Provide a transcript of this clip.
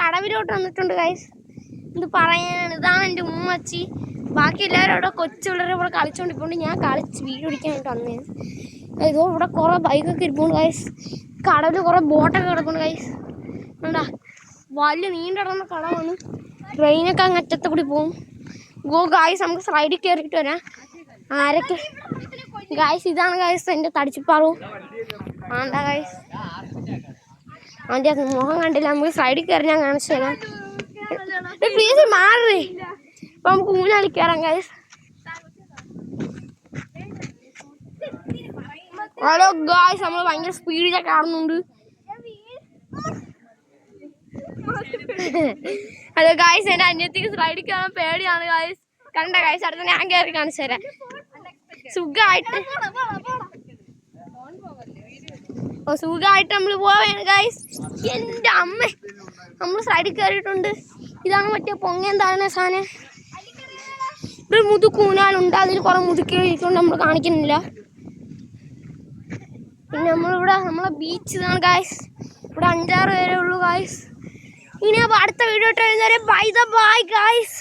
കടവിലോട്ട് വന്നിട്ടുണ്ട് ഗൈസ് ഇത് പറയാനാണ്. ഇതാണ് എന്റെ ഉമ്മച്ചി. ബാക്കി എല്ലാവരും അവിടെ കൊച്ചു പിള്ളേരെ ഇവിടെ കളിച്ചുകൊണ്ടിരിക്കൊണ്ട് ഞാൻ കളിച്ച് വീഡിയോ വേണ്ടി വന്നേ ഇതോ ഇവിടെ കുറേ ബൈക്കൊക്കെ ഇരിപ്പുണ്ട് ഗൈസ് കടവിൽ കുറേ ബോട്ടൊക്കെ കിടപ്പുണ്ട് ഗൈസ് കണ്ടാ? വലിയ നീണ്ട കിടന്ന കടവാണ്. ട്രെയിനൊക്കെ അങ്ങ് അറ്റത്ത് കൂടി പോകും. ഗോ ഗായ്സ് നമുക്ക് സൈഡിൽ കയറിയിട്ട് വരാം. ആരൊക്കെ? ഗായ്സ് ഇതാണ് ഗായ്സ് എന്റെ തടിച്ചിപ്പാറു. ആണ്ടാ ഗായ്സ് അവന്റെ മുഖം കണ്ടില്ല. നമുക്ക് സൈഡിൽ കയറി ഞാൻ കാണിച്ചു തരാം. പ്ലീസ് മാറി. അപ്പൊ നമുക്ക് ഊഞ്ഞാലി കയറാം ഗൈസ് ഹലോ ഗായ്സ് നമ്മൾ ഭയങ്കര സ്പീഡിലൊക്കെ കാണുന്നുണ്ട്. ഹലോ ഗായ്സ് എന്റെ അന്യത്തേക്ക് സ്ലൈഡിൽ കയറാൻ പേടിയാണ് ഗായ്സ് കണ്ട ഗായ്സ് അടുത്ത ഞാൻ കയറി കാണിച്ചു തരാം. സുഖമായിട്ട് സുഖമായിട്ട് നമ്മൾ പോവാണ് ഗായ്സ് എന്റെ അമ്മ നമ്മൾ സൈഡിൽ കയറിയിട്ടുണ്ട്. ഇതാണ് മറ്റേ പൊങ്ങൻ താഴ്ന്ന സാധനം. ഒരു മുതുക്കൂനാലുണ്ട് അതിൽ കുറെ മുതുക്കി ഇരിക്കൊണ്ട് നമ്മൾ കാണിക്കുന്നില്ല. പിന്നെ നമ്മളിവിടെ നമ്മളെ ബീച്ച് ഇതാണ് ഗായ്സ് ഇവിടെ അഞ്ചാറ് പേരേ ഉള്ളൂ ഗായ്സ് ഇനി അടുത്ത വീഡിയോ ഇട്ട് വരുന്നവരെ ബൈ ദ ബൈ ഗായ്സ്